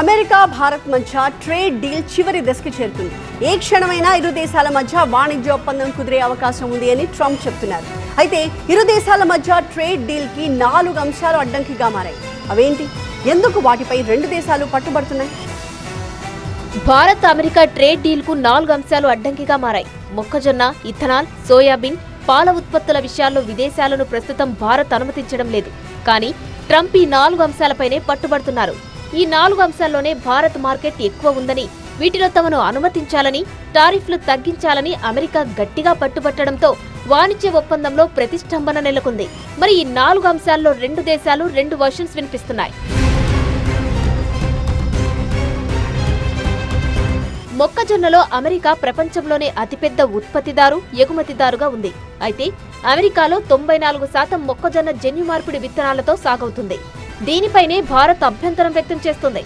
America Bharat మధ్య trade deal చివరి దశకి చేరుతుంది ఏ క్షణమైనా ఇరు దేశాల మధ్య వాణిజ్య ఒప్పందం కుదిరే అవకాశం ఉంది అని ట్రంప్ చెప్తున్నారు. అయితే ఇరు దేశాల మధ్య ట్రేడ్ డీల్కి నాలుగు అంశాలు అడ్డంకిగా మారాయి. అవేంటి? ఎందుకు వాటిపై రెండు దేశాలు పట్టుబడుతున్నాయి? భారత్ అమెరికా ట్రేడ్ డీల్కు నాలుగు అంశాలు అడ్డంకిగా మారాయి. మొక్కజొన్న ఇథనాల్ సోయాబీన్ పాల ఉత్పత్తుల విషయాల్లో విదేశాలను ప్రస్తుతం భారత్ అనుమతించడం లేదు. కానీ ట్రంప్ ఈ నాలుగు అంశాలపైనే పట్టుబడుతున్నారు. ఈ నాలుగు అంశాల్లోనే భారత్ మార్కెట్ ఎక్కువ ఉందని వీటిలో తమను అనుమతించాలని టారిఫ్లు తగ్గించాలని అమెరికా గట్టిగా పట్టుబట్టడంతో వాణిజ్య ఒప్పందంలో ప్రతిష్టంభన నెలకొంది. మరి ఈ నాలుగు అంశాల్లో రెండు దేశాలు రెండు వర్షన్స్ వినిపిస్తున్నాయి. మొక్కజొన్నలో అమెరికా ప్రపంచంలోనే అతిపెద్ద ఉత్పత్తిదారు ఎగుమతిదారుగా ఉంది. అయితే అమెరికాలో తొంభై నాలుగు శాతం మొక్కజొన్న జన్యు మార్పిడి విత్తనాలతో సాగవుతుంది. దీనిపైనే భారత్ అభ్యంతరం వ్యక్తం చేస్తుంది.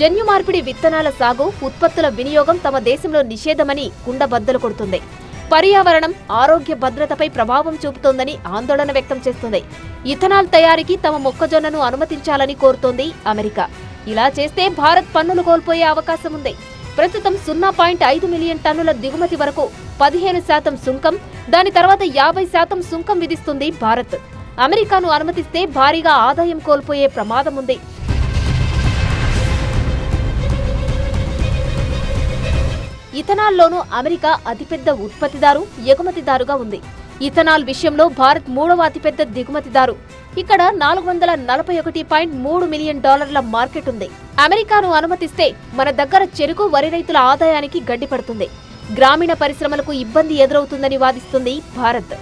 జన్యు మార్పిడి విత్తనాల సాగు ఉత్పత్తుల వినియోగం తమ దేశంలో నిషేధమని కుండబద్దలు కొడుతుంది. పర్యావరణం ఆరోగ్య భద్రతపై ప్రభావం చూపుతోందని ఆందోళన వ్యక్తం చేస్తుంది. ఇథనాల్ తయారీకి తమ మొక్కజొన్నను అనుమతించాలని కోరుతోంది అమెరికా. ఇలా చేస్తే భారత్ పన్నులు కోల్పోయే అవకాశం ఉంది. ప్రస్తుతం సున్నా పాయింట్ ఐదు మిలియన్ టన్నుల దిగుమతి వరకు పదిహేను శాతం సుంకం దాని తర్వాత యాభై శాతం సుంకం విధిస్తుంది భారత్. అమెరికాను అనుమతిస్తే భారీగా ఆదాయం కోల్పోయే ప్రమాదం ఉంది ఇథనాల్లోనూ అమెరికా అతిపెద్ద ఉత్పత్తిదారు ఎగుమతిదారుగా ఉంది. ఇథనాల్ విషయంలో భారత్ మూడవ అతిపెద్ద దిగుమతిదారు. ఇక్కడ నాలుగు వందల నలభై ఒకటి పాయింట్ మూడు మిలియన్ డాలర్ల మార్కెట్ ఉంది. అమెరికాను అనుమతిస్తే మన దగ్గర చెరుకు వరి రైతుల ఆదాయానికి గడ్డిపడుతుంది. గ్రామీణ పరిశ్రమలకు ఇబ్బంది ఎదురవుతుందని వాదిస్తుంది భారత్.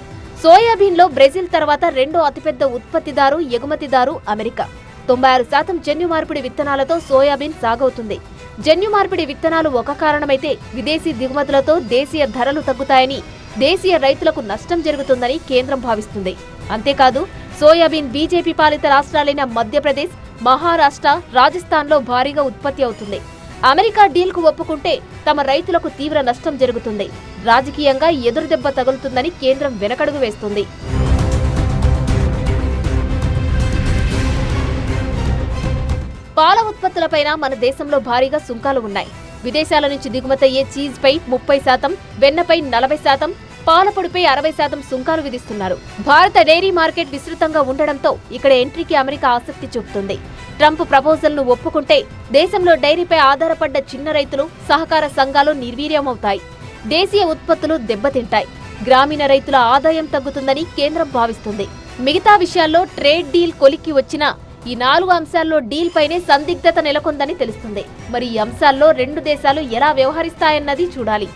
సోయాబీన్లో బ్రెజిల్ తర్వాత రెండో అతిపెద్ద ఉత్పత్తిదారు ఎగుమతిదారు అమెరికా. తొంభై ఆరు శాతం జన్యు మార్పిడి విత్తనాలతో సోయాబీన్ సాగవుతుంది. జన్యు మార్పిడి విత్తనాలు ఒక కారణమైతే విదేశీ దిగుమతులతో దేశీయ ధరలు తగ్గుతాయని దేశీయ రైతులకు నష్టం జరుగుతుందని కేంద్రం భావిస్తుంది. అంతేకాదు సోయాబీన్ బీజేపీ పాలిత రాష్ట్రాలైన మధ్యప్రదేశ్ మహారాష్ట్ర రాజస్థాన్లో భారీగా ఉత్పత్తి అవుతుంది. అమెరికా డీల్కు ఒప్పుకుంటే తమ రైతులకు తీవ్ర నష్టం జరుగుతుంది. రాజకీయంగా ఎదురుదెబ్బ తగులుతుందని కేంద్రం వెనకడుగు వేస్తుంది. పాల ఉత్పత్తులపైన మన దేశంలో భారీగా సుంకాలు ఉన్నాయి. విదేశాల నుంచి దిగుమతయ్యే చీజ్ పై ముప్పై శాతం వెన్నపై నలభై శాతం పాలపొడిపై అరవై శాతం సుంకాలు విధిస్తున్నారు. భారత డైరీ మార్కెట్ విస్తృతంగా ఉండడంతో ఇక్కడ ఎంట్రీకి అమెరికా ఆసక్తి చూపుతుంది. ట్రంప్ ప్రపోజల్ను ఒప్పుకుంటే దేశంలో డైరీపై ఆధారపడ్డ చిన్న రైతులు సహకార సంఘాలు నిర్వీర్యమవుతాయి. దేశీయ ఉత్పత్తులు దెబ్బతింటాయి. గ్రామీణ రైతుల ఆదాయం తగ్గుతుందని కేంద్రం భావిస్తుంది. మిగతా విషయాల్లో ట్రేడ్ డీల్ కొలిక్కి వచ్చిన ఈ నాలుగు అంశాల్లో డీల్ పైనే సందిగ్ధత నెలకొందని తెలుస్తుంది. మరి ఈ అంశాల్లో రెండు దేశాలు ఎలా వ్యవహరిస్తాయన్నది చూడాలి.